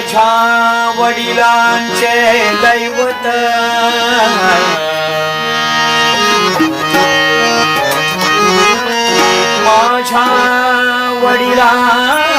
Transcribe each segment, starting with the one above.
माझ्या वडिलांचे दैवत. माझ्या वडिलां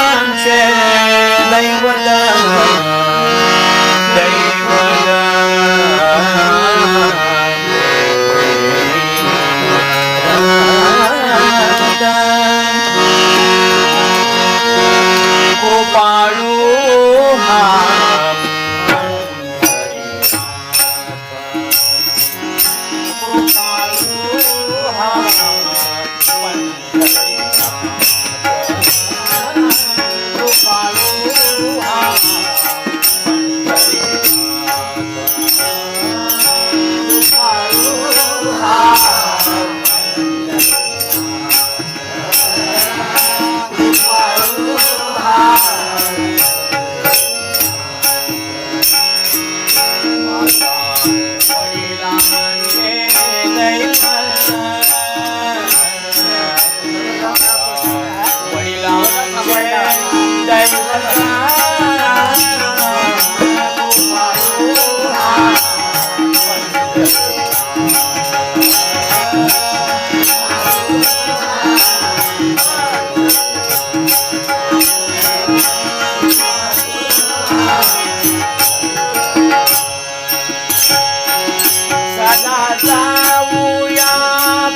जाऊया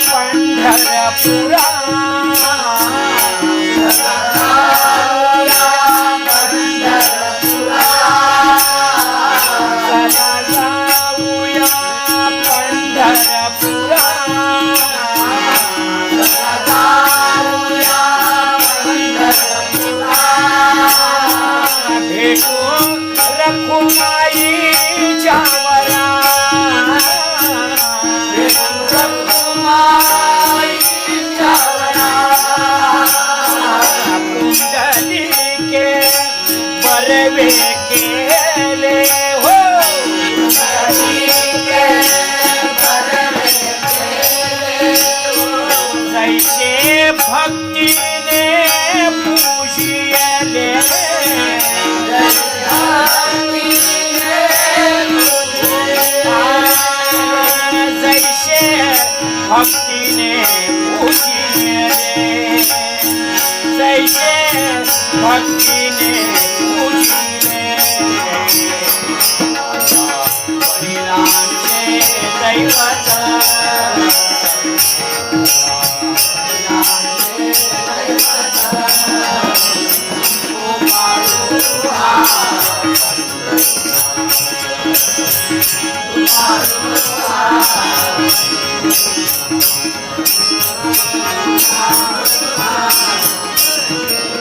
पंढरपुरा Allah. মুসকিনে মুসকিনে যাইতে ভক্তিনে মুসকিনে পরিণাম যাইবা Thank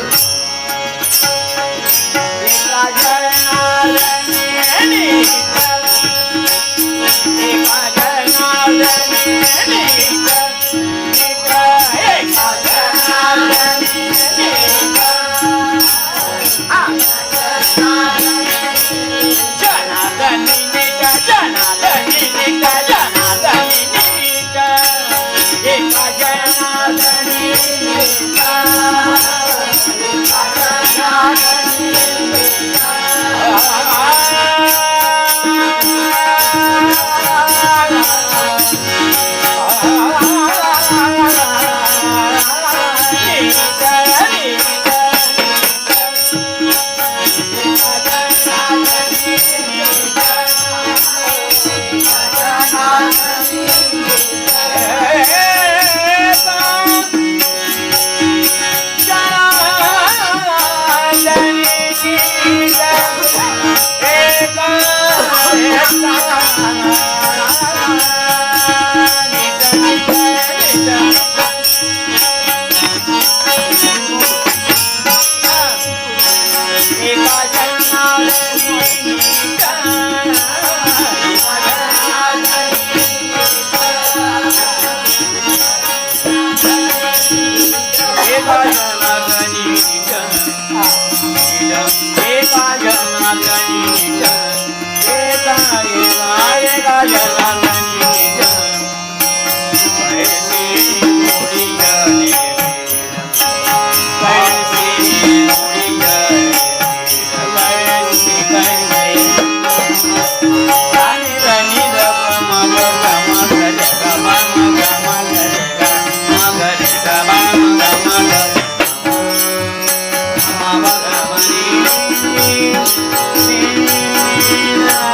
you. Thank you. Thank you.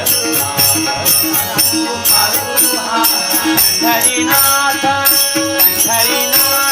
दैवत हरिनाथ हरिनाथ